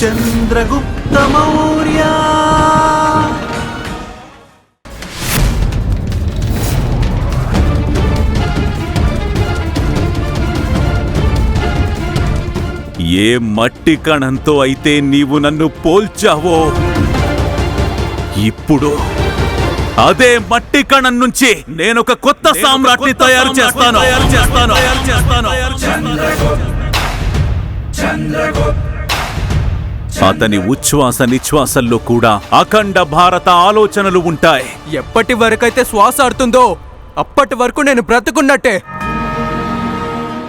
చంద్రగుప్త మౌర్య. ఏ మట్టి కణంతో అయితే నీవు నన్ను పోల్చావో? ఇప్పుడు అదే మట్టి కణం నుంచి నేను ఒక కొత్త సామ్రాట్ని తయారు చేస్తాను. తయారు చేస్తాను. తయారు చేస్తాను. అతని ఉచ్ఛ్వాస నిశ్వాసల్లో కూడా అఖండ భారత ఆలోచనలు ఉంటాయి. ఎప్పటి వరకైతే శ్వాస ఆడుతుందో అప్పటి వరకు నేను బ్రతుకున్నట్టే.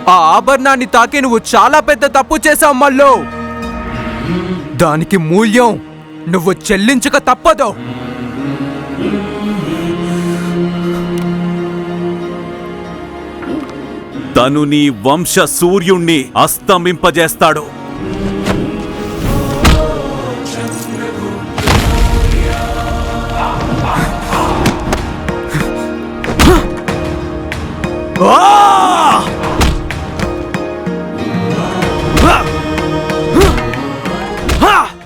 ఆ ఆభరణాన్ని తాకి నువ్వు చాలా పెద్ద తప్పు చేశావు మల్లో. దానికి మూల్యం నువ్వు చెల్లించక తప్పదు. తను నీ వంశ సూర్యుణ్ణి అస్తమింపజేస్తాడు.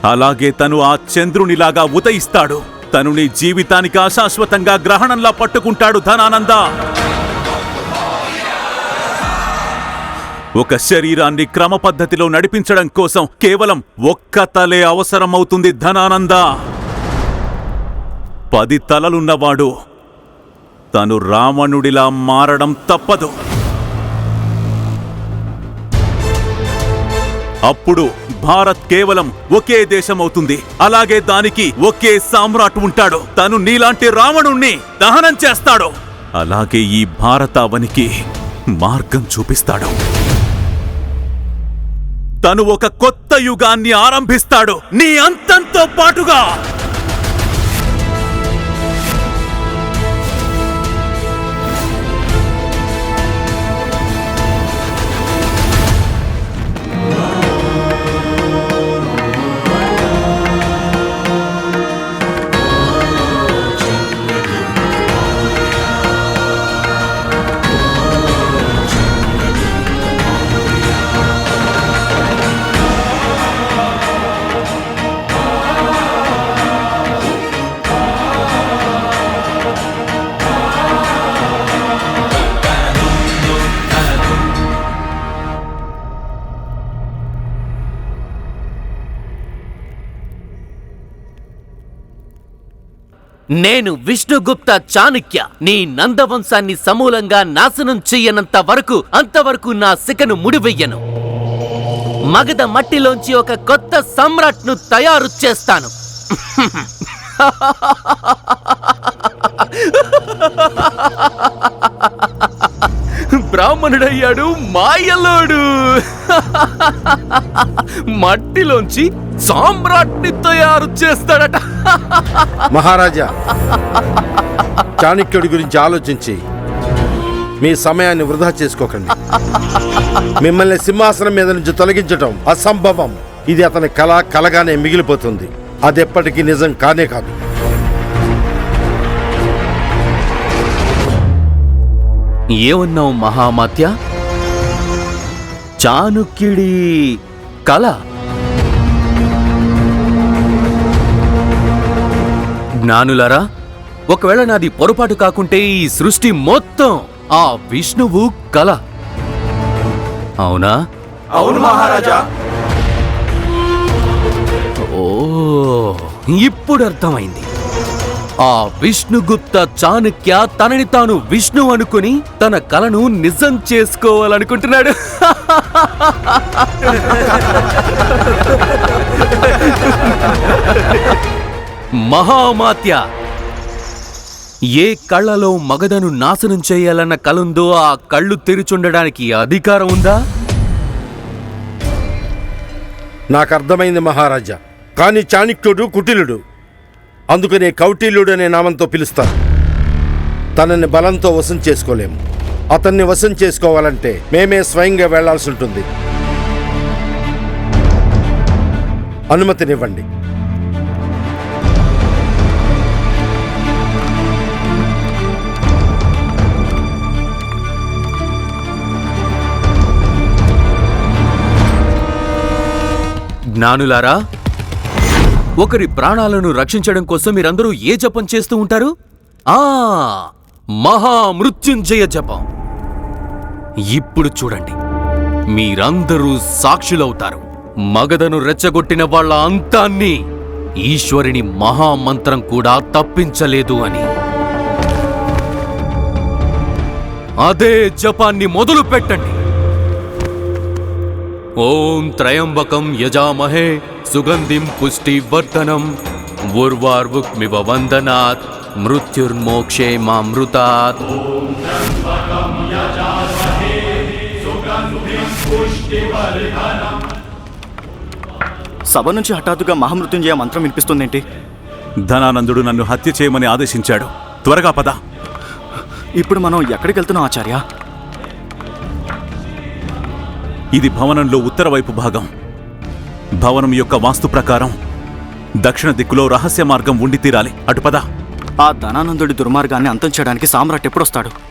అలాగే తను ఆ చంద్రునిలాగా ఉదయిస్తాడు. తను నీ జీవితానికి అశాశ్వతంగా గ్రహణంలా పట్టుకుంటాడు ధనానంద. ఒక శరీరాన్ని క్రమ పద్ధతిలో నడిపించడం కోసం కేవలం ఒక్క తలే అవసరమవుతుంది ధనానంద. పది తలలున్నవాడు తను రావణుడిలా మారడం తప్పదు. అప్పుడు భారత్ కేవలం ఒకే దేశం అవుతుంది అలాగే దానికి ఒకే సామ్రాట్ ఉంటాడు. తను నీలాంటి రావణుణ్ణి దహనం చేస్తాడు. అలాగే ఈ భారతావనికి మార్గం చూపిస్తాడు. తను ఒక కొత్త యుగాన్ని ఆరంభిస్తాడు. నీ అంతంతో పాటుగా నేను విష్ణుగుప్త చాణుక్య. నీ నందవంశాన్ని సమూలంగా నాశనం చెయ్యనంత వరకు అంతవరకు నా శిఖను ముడివెయ్యను. మగధ మట్టిలోంచి ఒక కొత్త సమ్రాట్ను తయారు చేస్తాను. బ్రాహ్మణుడయ్యాడు మాయలోడు. మట్టిలోంచి సామ్రాట్ని తయారు చేస్తాడట. మహారాజా చాణక్యుడి గురించి ఆలోచించి మీ సమయాన్ని వృధా చేసుకోకండి. మిమ్మల్ని సింహాసనం మీద నుంచి తొలగించటం అసంభవం. ఇది అతని కళ కలగానే మిగిలిపోతుంది. అది ఎప్పటికీ నిజం కానే కాదు. ఏమన్నావు మహామాత్య? చాణుక్యుడి కళ. జ్ఞానులారా ఒకవేళ నాది పొరపాటు కాకుంటే ఈ సృష్టి మొత్తం ఆ విష్ణువు కళ. అవునా? అవును మహారాజా. ఓ ఇప్పుడు అర్థమైంది. ఆ విష్ణుగుప్త చాణక్య తనని తాను విష్ణు అనుకుని తన కలను నిజం చేసుకోవాలనుకుంటున్నాడు. మహామాత్య ఏ కళ్ళలో మగధను నాశనం చేయాలన్న కలుందో ఆ కళ్ళు తెరిచుండడానికి అధికారం ఉందా? నాకు అర్థమైంది మహారాజా. కానీ చాణక్యుడు కుటిలుడు. అందుకనే కౌటిల్యుడు అనే నామంతో పిలుస్తారు. తనని బలంతో వశం చేసుకోలేము. అతన్ని వశం చేసుకోవాలంటే మేమే స్వయంగా వెళ్ళాల్సి ఉంటుంది. అనుమతినివ్వండి. జ్ఞానులారా ఒకరి ప్రాణాలను రక్షించడం కోసం మీరందరూ ఏ జపం చేస్తూ ఉంటారు? ఆ మహామృత్యుంజయ జపం. ఇప్పుడు చూడండి. మీరందరూ సాక్షులవుతారు. మగధను రెచ్చగొట్టిన వాళ్ళ అంతాన్ని ఈశ్వరుని మహామంత్రం కూడా తప్పించలేదు అని. అదే జపాన్ని మొదలు పెట్టండి ఓం త్రయంబకం యజామహే సుగంధిం పుష్టివర్ధనం ఉర్వార్వుక్మివ వందనాత్ మృత్యుర్మోక్షే మామృతాత్ సభ నుంచి హఠాత్తుగా మహామృత్యుంజయ మంత్రం వినిపిస్తుందేంటి? ధనానందుడు నన్ను హత్య చేయమని ఆదేశించాడు. త్వరగా పద. ఇప్పుడు మనం ఎక్కడికి వెళ్తున్నాం ఆచార్య? ఇది భవనంలో ఉత్తర వైపు భాగం. భవనం యొక్క వాస్తు ప్రకారం దక్షిణ దిక్కులో రహస్య మార్గం ఉండి తీరాలి. అటుపదా. ఆ ధనానందుడి దుర్మార్గాన్ని అంతం చేయడానికి సామ్రాట్ ఎప్పుడొస్తాడు?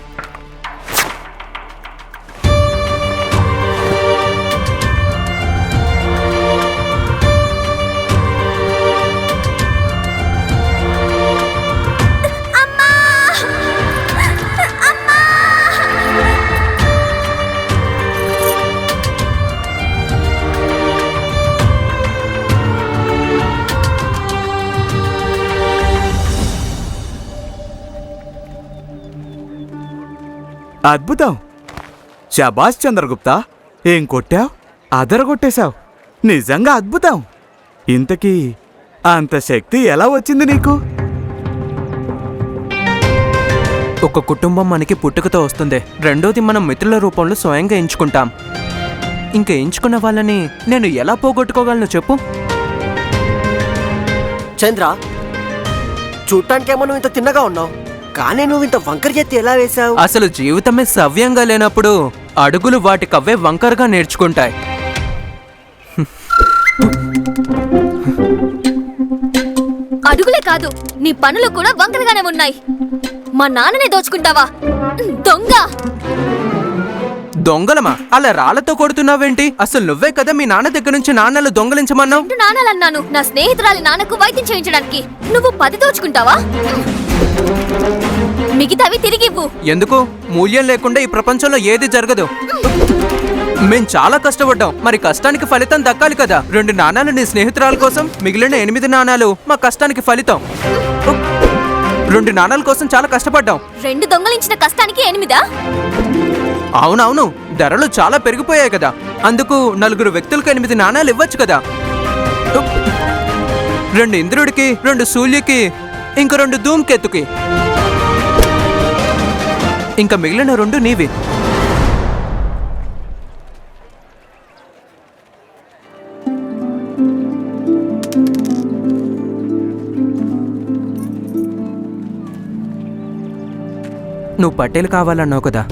అద్భుతం. శబాష్ చంద్రగుప్త ఏం కొట్టావు? అదరగొట్టేశావు. నిజంగా అద్భుతం. ఇంతకీ అంత శక్తి ఎలా వచ్చింది నీకు? ఒక కుటుంబం మనకి పుట్టుకతో వస్తుంది. రెండోది మనం మిత్రుల రూపంలో స్వయంగా ఎంచుకుంటాం. ఇంకా ఎంచుకున్న వాళ్ళని నేను ఎలా పోగొట్టుకోగలను చెప్పు? చంద్ర చూడటానికేమో నువ్వు ఇంత తిన్నగా ఉన్నావు? కానీ నువ్వు ఇంత వంకర చేతి ఎలా వేశావు? అసలు జీవితమే సవ్యంగా లేనప్పుడు అడుగులు వాటికవ్వే వంకరగా నేర్చుకుంటాయి. అడుగులే కాదు నీ పనులు కూడా వంకరగానే ఉన్నాయి. మా నాన్ననే దోచుకుంటావా? దొంగ! దొంగలమా? అలా రాళ్ళతో కొడుతున్నావేంటి? అసలు నువ్వే కదా మీ నాన్న దగ్గర నుంచి నాన్నలు దొంగలించమన్నావు? రెండు నాన్నలన్నాను నా స్నేహితురాలి నాన్నకు వైద్యం చేయించడానికి. నువ్వు పది దోచుకుంటావా? మిగతావి తిరిగి ఇవ్వు ఎందుకు? మూల్యం లేకుండా ఈ ప్రపంచంలో ఏది జరగదు. మేం చాలా కష్టపడ్డాం. మరి కష్టానికి ఫలితం దక్కాలి కదా. రెండు నాణాలు నీ స్నేహితురాల కోసం మిగిలిన ఎనిమిది నాణాలు మా కష్టానికి ఫలితం. రెండు నాణాల కోసం చాలా కష్టపడ్డాం. రెండు దొంగలించిన కష్టానికి ఎనిమిదా? అవునవును ధరలు చాలా పెరిగిపోయాయి కదా. అందుకు నలుగురు వ్యక్తులకు ఎనిమిది నాణాలు ఇవ్వచ్చు కదా. రెండు ఇంద్రుడికి రెండు సూర్యుకి ఇంక రెండు ధూమ్కెత్తుకి ఇంకా మిగిలిన రెండు నీవి. నువ్వు పట్టేలు కావాలన్నావు కదా.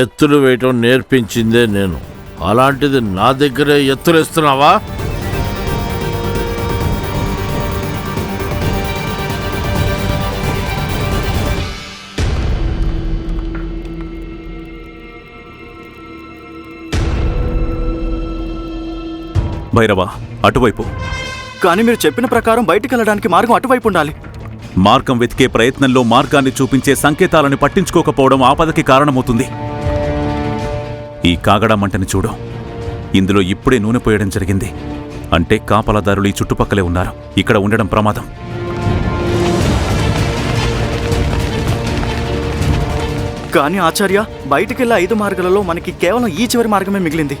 ఎత్తులు వేయటం నేర్పించిందే నేను. అలాంటిది నా దగ్గరే ఎత్తులేస్తున్నావా? భైరవ అటువైపు. కానీ మీరు చెప్పిన ప్రకారం బయటికి వెళ్ళడానికి మార్గం అటువైపు ఉండాలి. మార్గం వెతికే ప్రయత్నంలో మార్గాన్ని చూపించే సంకేతాలను పట్టించుకోకపోవడం ఆపదకి కారణమవుతుంది. ఈ కాగడా మంటని చూడు. ఇందులో ఇప్పుడే నూనె పోయడం జరిగింది. అంటే కాపలాదారులు ఈ చుట్టుపక్కలే ఉన్నారు. ఇక్కడ ఉండడం ప్రమాదం. కానీ ఆచార్య బయటికి వెళ్ళే ఐదు మార్గాలలో మనకి కేవలం ఈ చివరి మార్గమే మిగిలింది.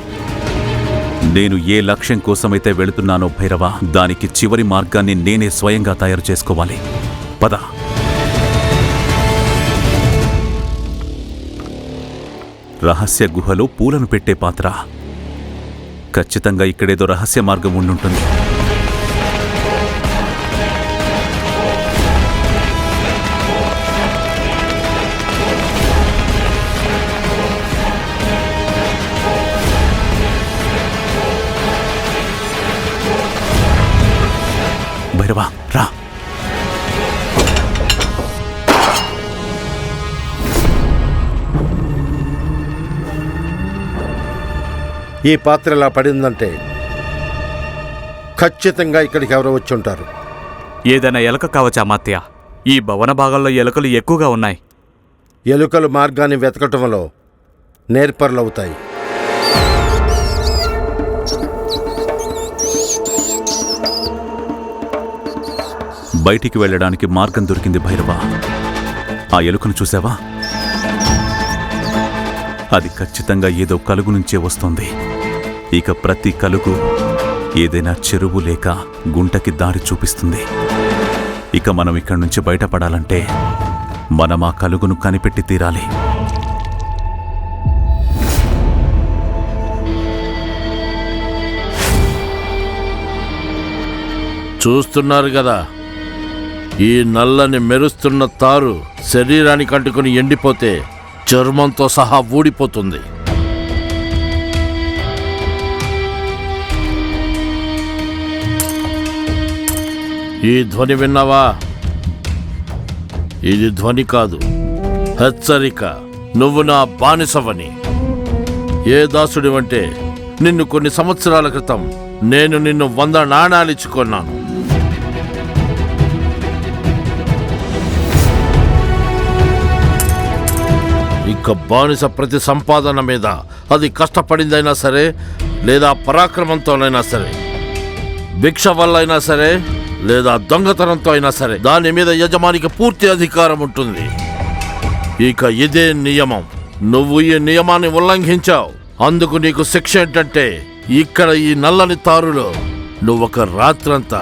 నేను ఏ లక్ష్యం కోసమైతే వెళుతున్నానో భైరవ దానికి చివరి మార్గాన్ని నేనే స్వయంగా తయారు చేసుకోవాలి. పద. రహస్య గుహలో పూలను పెట్టే పాత్ర. ఖచ్చితంగా ఇక్కడేదో రహస్య మార్గం ఉండుంటుంది. ఈ పాత్ర ఇలా పడిందంటే ఖచ్చితంగా ఇక్కడికి ఎవరో వచ్చి ఉంటారు. ఏదైనా ఎలక కావచ్చా మాత్య? ఈ భవన భాగాల్లో ఎలుకలు ఎక్కువగా ఉన్నాయి. ఎలుకలు మార్గాన్ని వెతకటంలో నేర్పరులవుతాయి. బయటికి వెళ్ళడానికి మార్గం దొరికింది భైరవా. ఆ ఎలుకను చూసావా? అది ఖచ్చితంగా ఏదో కలుగు నుంచే వస్తుంది. ఇక ప్రతి కలుగు ఏదైనా చెరువు లేక గుంటకి దారి చూపిస్తుంది. ఇక మనం ఇక్కడి నుంచి బయటపడాలంటే మనం ఆ కలుగును కనిపెట్టి తీరాలి. చూస్తున్నారు కదా ఈ నల్లని మెరుస్తున్న తారు శరీరానికి అంటుకుని ఎండిపోతే చర్మంతో సహా ఊడిపోతుంది. ఈ ధ్వని విన్నావా? ఇది ధ్వని కాదు హెచ్చరిక. నువ్వు నా బానిసవని. ఏ దాసుడివంటే నిన్ను కొన్ని సంవత్సరాల క్రితం నేను నిన్ను వంద నాణాలిచ్చుకున్నాను ఇక బానిస ప్రతి సంపాదన మీద అది కష్టపడిందైనా సరే లేదా పరాక్రమంతోనైనా సరే భిక్ష వల్ల అయినా సరే లేదా దొంగతనంతో అయినా సరే దాని మీద యజమానికి పూర్తి అధికారం ఉంటుంది. ఇక ఇదే నియమం. నువ్వు ఈ నియమాన్ని ఉల్లంఘించావు. అందుకు నీకు శిక్ష ఏంటంటే ఇక్కడ ఈ నల్లని తారులో నువ్వొక రాత్రంతా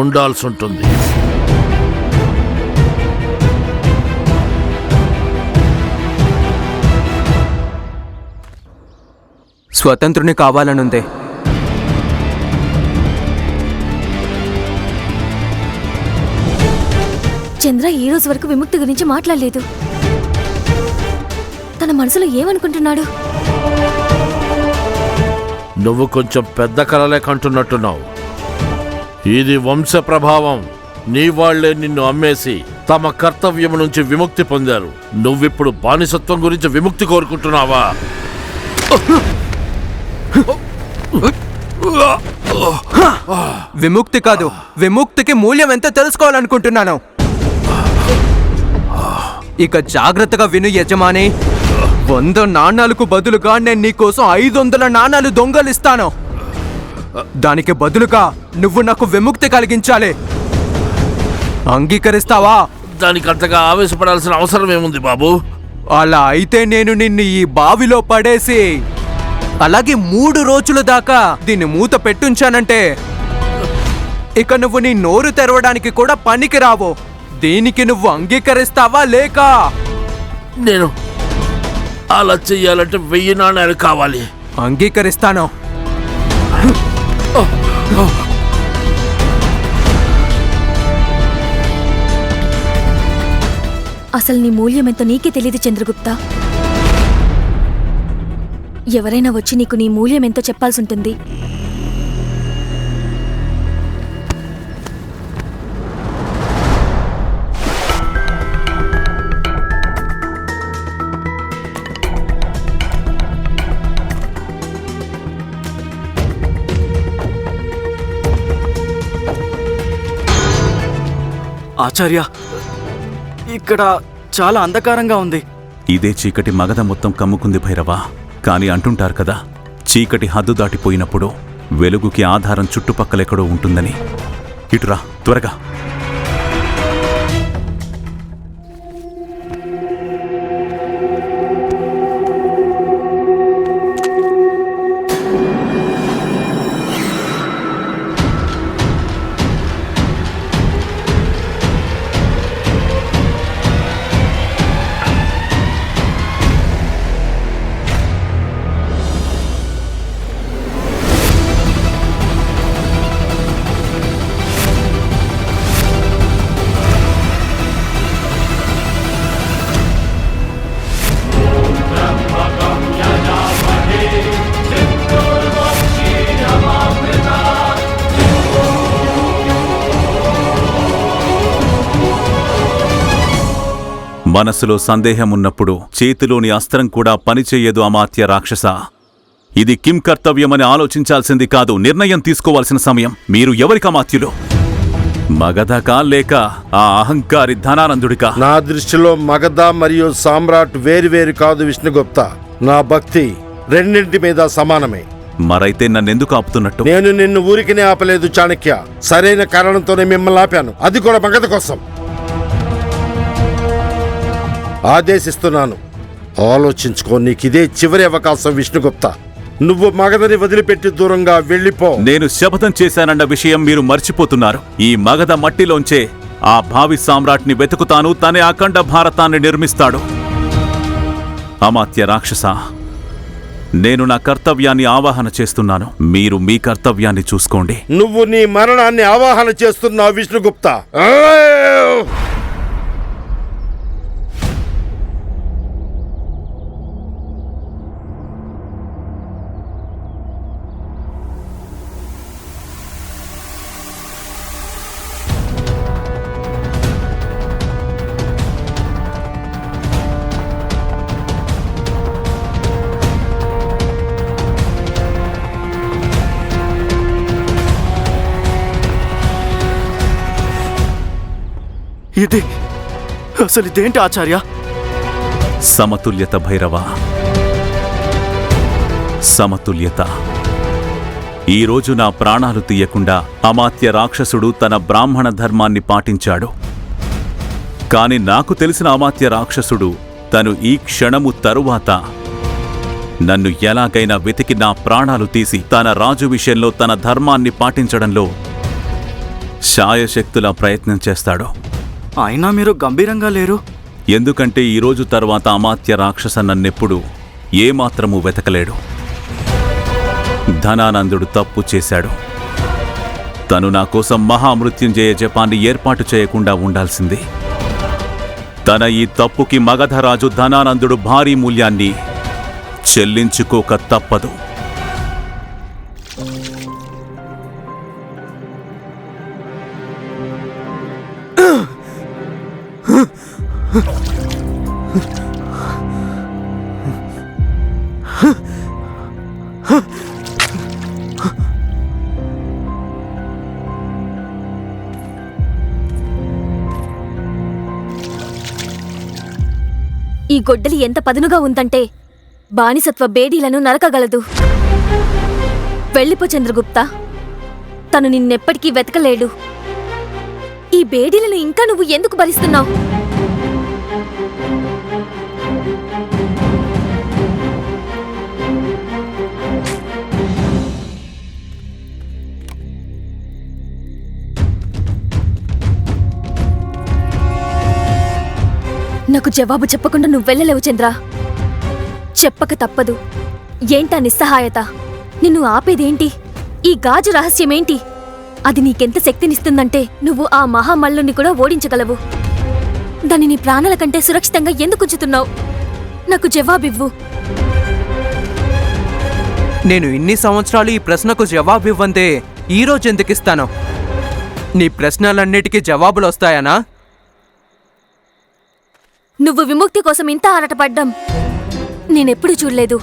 ఉండాల్సి ఉంటుంది స్వతంత్రుని కావాలనుందే చంద్ర ఈ రోజు వరకు విముక్తి గురించి మాట్లాడలేదు. తన మనసులో ఏమనుకుంటున్నాడు? నువ్వు కొంచెం పెద్ద కలలే కంటున్నట్టున్నావు. ఇది వంశ ప్రభావం. నీ వాళ్ళే నిన్ను అమ్మేసి తమ కర్తవ్యం నుంచి విముక్తి పొందారు. నువ్విప్పుడు బానిసత్వం గురించి విముక్తి కోరుకుంటున్నావా? విముక్తి కాదు. విముక్తికి మూల్యం ఎంత తెలుసుకోవాలనుకుంటున్నాను? ఇక జాగ్రత్తగా విను యజమాని. వంద నాణాలకు బదులుగా నేను నీకోసం ఐదు వందల నాణాలు దొంగలిస్తాను. దానికి బదులుగా నువ్వు నాకు విముక్తి కలిగించాలి. అంగీకరిస్తావా? దానికి అంతగా ఆవేశపడాల్సిన అవసరం ఏముంది బాబు? అలా అయితే నేను నిన్ను ఈ బావిలో పడేసి అలాగే మూడు రోజుల దాకా దీన్ని మూత పెట్టుంచానంటే ఇక నువ్వు నీ నోరు తెరవడానికి కూడా పనికి రావు దీనికి నువ్వు అంగీకరిస్తావా లేక? నేను అలా చెయ్యాలంటే వెయ్యి నాణ్యాలు కావాలి. అంగీకరిస్తాను. అసలు నీ మూల్యం ఎంతో నీకే తెలియదు చంద్రగుప్త. ఎవరైనా వచ్చి నీకు నీ మూల్యం ఎంతో చెప్పాల్సి ఉంటుంది ఆచార్య ఇక్కడ చాలా అంధకారంగా ఉంది. ఇదే చీకటి మగధ మొత్తం కమ్ముకుంది భైరవా. కాని అంటుంటారు కదా చీకటి హద్దు దాటిపోయినప్పుడు వెలుగుకి ఆధారం చుట్టుపక్కలెక్కడో ఉంటుందని. ఇటురా త్వరగా. మనసులో సందేహం ఉన్నప్పుడు చేతిలోని అస్త్రం కూడా పనిచేయదు అమాత్య రాక్షస. ఇది కిం కర్తవ్యమని ఆలోచించాల్సింది కాదు నిర్ణయం తీసుకోవాల్సిన సమయం. మీరు ఎవరికి అమాత్యులు? మగధకా లేక ఆ అహంకారి ధనానందుడికా. నా దృష్టిలో మగధ మరియు సామ్రాట్ వేరువేరు కాదు విష్ణుగుప్త. నా భక్తి రెండింటి మీద సమానమే. మరైతే నన్నెందుకు ఆపుతున్నట్టు? నేను నిన్ను ఊరికినే ఆపలేదు చాణక్య. సరైన కారణంతోనే మిమ్మల్ని ఆపాను. అది కూడా మగధ కోసం. ఆదేశిస్తున్నాను. ఆలోచించుకో నీకు ఇదే చివరి అవకాశం విష్ణుగుప్త. నువ్వు మగధని వదిలిపెట్టి దూరంగా వెళ్ళిపో. నేను శపథం చేశానన్న విషయం మీరు మర్చిపోతున్నారు. ఈ మగధ మట్టిలోంచే ఆ భావి సామ్రాట్ని వెతుకుతాను తనే అఖండ భారతాన్ని నిర్మిస్తాడు. అమాత్య రాక్షస నేను నా కర్తవ్యాన్ని ఆవాహన చేస్తున్నాను. మీరు మీ కర్తవ్యాన్ని చూసుకోండి. నువ్వు నీ మరణాన్ని ఆవాహన చేస్తున్నావు విష్ణుగుప్త. అసలు ఇదేంటి ఆచార్య? సమతుల్యత భైరవ. సమతుల్యత. ఈరోజు నా ప్రాణాలు తీయకుండా అమాత్య రాక్షసుడు తన బ్రాహ్మణ ధర్మాన్ని పాటించాడు. కాని నాకు తెలిసిన అమాత్య రాక్షసుడు తను ఈ క్షణము తరువాత నన్ను ఎలాగైనా వెతికి నా ప్రాణాలు తీసి తన రాజు విషయంలో తన ధర్మాన్ని పాటించడంలో శాయశక్తులా ప్రయత్నం చేస్తాడు. అయినా మీరు గంభీరంగా లేరు. ఎందుకంటే ఈరోజు తర్వాత అమాత్య రాక్షస నన్నెప్పుడు ఏమాత్రము వెతకలేడు. ధనానందుడు తప్పు చేశాడు. తను నా కోసం మహామృత్యుంజయ జపాన్ని ఏర్పాటు చేయకుండా ఉండాల్సింది. తన ఈ తప్పుకి మగధరాజు ధనానందుడు భారీ మూల్యాన్ని చెల్లించుకోక తప్పదు. ఈ గొడ్డలి ఎంత పదునుగా ఉందంటే బానిసత్వ బేడీలను నరకగలదు. వెళ్ళిపో చంద్రగుప్త. తను నిన్నెప్పటికీ వెతకలేడు. ఈ బేడీలను ఇంకా నువ్వు ఎందుకు భరిస్తున్నావు? నాకు జవాబు చెప్పకుండా నువ్వు వెళ్ళలేవు చంద్ర. చెప్పక తప్పదు. ఏంటా నిస్సహాయత? నిన్ను ఆపేదేంటి? ఈ గాజు రహస్యమేంటి? అది నీకెంత శక్తినిస్తుందంటే నువ్వు ఆ మహామల్లుని కూడా ఓడించగలవు. దాన్ని నీ ప్రాణాల కంటే సురక్షితంగా ఎందుకు ఉంచుతున్నావు? నాకు జవాబివ్వు. నేను ఇన్ని సంవత్సరాలు ఈ ప్రశ్నకు జవాబు ఇవ్వందే ఈ రోజు ఎందుకు ఇస్తాను నీ ప్రశ్నలన్నిటికీ జవాబులు వస్తాయనా నువ్వు విముక్తి కోసం ఇంత ఆరాటపడ్డం నేనెప్పుడు చూడలేదు.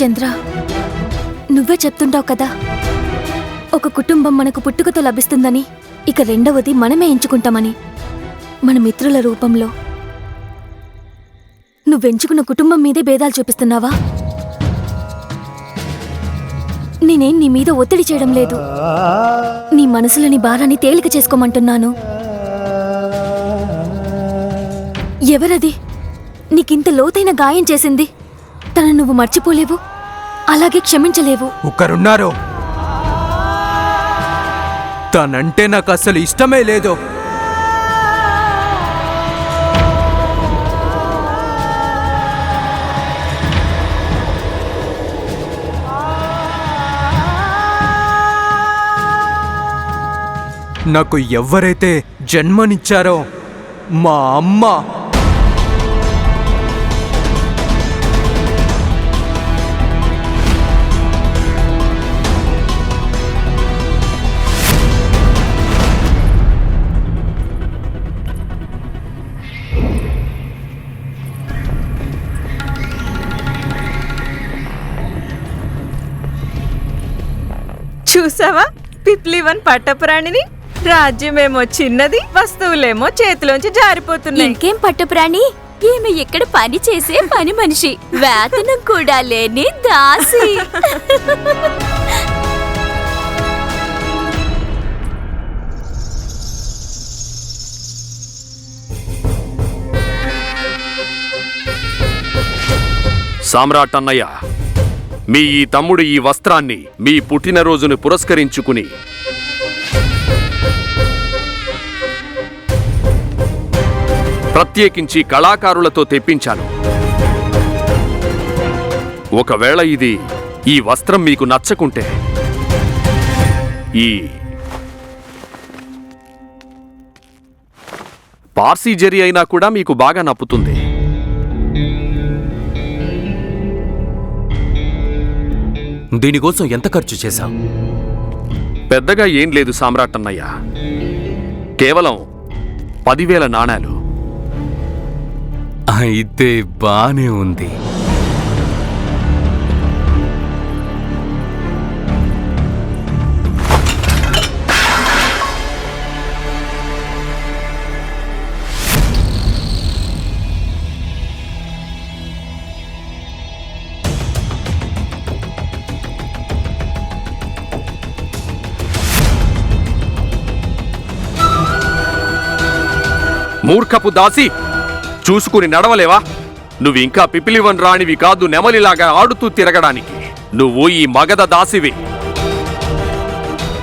చంద్ర నువ్వే చెప్తుంటావు కదా. ఒక కుటుంబం మనకు పుట్టుకతో లభిస్తుందని ఇక రెండవది మనమే ఎంచుకుంటామని. మన మిత్రుల రూపంలో. నువ్వెంచుకున్న కుటుంబం మీదే భేదాలు చూపిస్తున్నావా? నేనేం నీ మీద ఒత్తిడి చేయడం లేదు. నీ మనసులోని భారాన్ని తేలిక చేసుకోమంటున్నాను. ఎవరది? నీకింత లోతైన గాయం చేసింది. తనను నువ్వు మర్చిపోలేవు? అలాగే క్షమించలేవు. ఒకరున్నారు తనంటే నాకు అసలు ఇష్టమే లేదు. నాకు ఎవరైతే జన్మనిచ్చారో మా అమ్మ. చూసావా? పిప్లివన్ పట్టపురాణిని? రాజ్యమేమో చిన్నది వస్తువులేమో చేతిలోంచి జారిపోతున్నాయి. ఇంకేం పట్టుప్రాణి? ఈమె ఇక్కడ పని చేసే పని మనిషి. వేతనం కూడా లేని దాసి. సామ్రాట్ అన్నయ్య మీ ఈ తమ్ముడు ఈ వస్త్రాన్ని మీ పుట్టినరోజును పురస్కరించుకుని. ప్రత్యేకించి కళాకారులతో తెప్పించాను. ఒకవేళ ఇది ఈ వస్త్రం మీకు నచ్చకుంటే ఈ పార్సీ జరి అయినా కూడా మీకు బాగా నప్పుతుంది. దీనికోసం ఎంత ఖర్చు చేశాం పెద్దగా ఏం లేదు సామ్రాట్ అన్నయ్య. కేవలం పదివేల నాణాలు. అయితే బానే ఉంది. మూర్ఖపు దాసి. చూసుకుని నడవలేవా? నువ్వు ఇంకా పిపిలివన్ రాణివి కాదు నెమలిలాగా ఆడుతూ తిరగడానికి. నువ్వు ఈ మగధ దాసివి.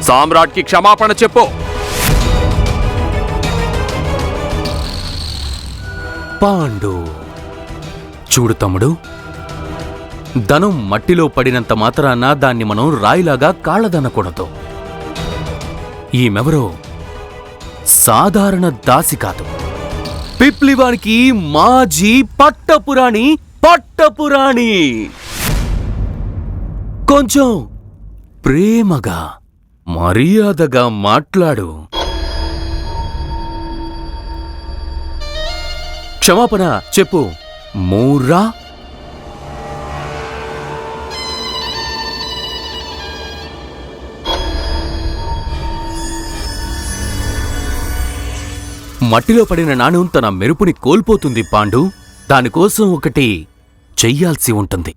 సామ్రాట్కి క్షమాపణ చెప్పు. పాండు. చూడు తమ్ముడు. ధనం మట్టిలో పడినంత మాత్రాన దాన్ని మనం రాయిలాగా కాళ్ళదనకూడదు. ఈమెవరో సాధారణ దాసి కాదు. పిప్లివానికి మాజీ పట్టపురాణి పట్టపురాణి. కొంచెం ప్రేమగా మర్యాదగా మాట్లాడు. క్షమాపణ చెప్పు. మూర్రా మట్టిలో పడిన నాణ్యం తన మెరుపుని కోల్పోతుంది పాండు. దానికోసం ఒకటి చెయ్యాల్సి ఉంటుంది.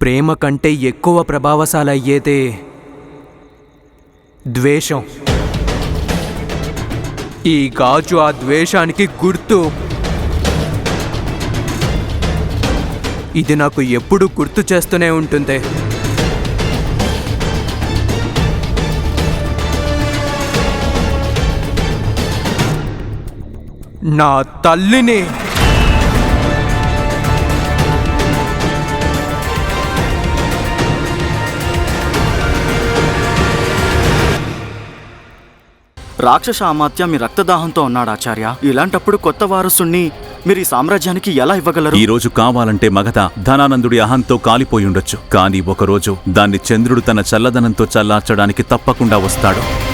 ప్రేమ కంటే ఎక్కువ ప్రభావశాలయ్యేదే ద్వేషం. ఈ గాజు ఆ ద్వేషానికి గుర్తు. ఇది నాకు ఎప్పుడు గుర్తు చేస్తూనే ఉంటుంది. నా తల్లిని. రాక్షస అమాత్య మీ రక్తదాహంతో ఉన్నాడు ఆచార్య. ఇలాంటప్పుడు కొత్త వారసుణ్ణి మీరు ఈ సామ్రాజ్యానికి ఎలా ఇవ్వగలరు? ఈ రోజు కావాలంటే మగధ ధనానందుడి అహంతో కాలిపోయుండొచ్చు కానీ ఒకరోజు దాన్ని చంద్రుడు తన చల్లదనంతో చల్లార్చడానికి తప్పకుండా వస్తాడు.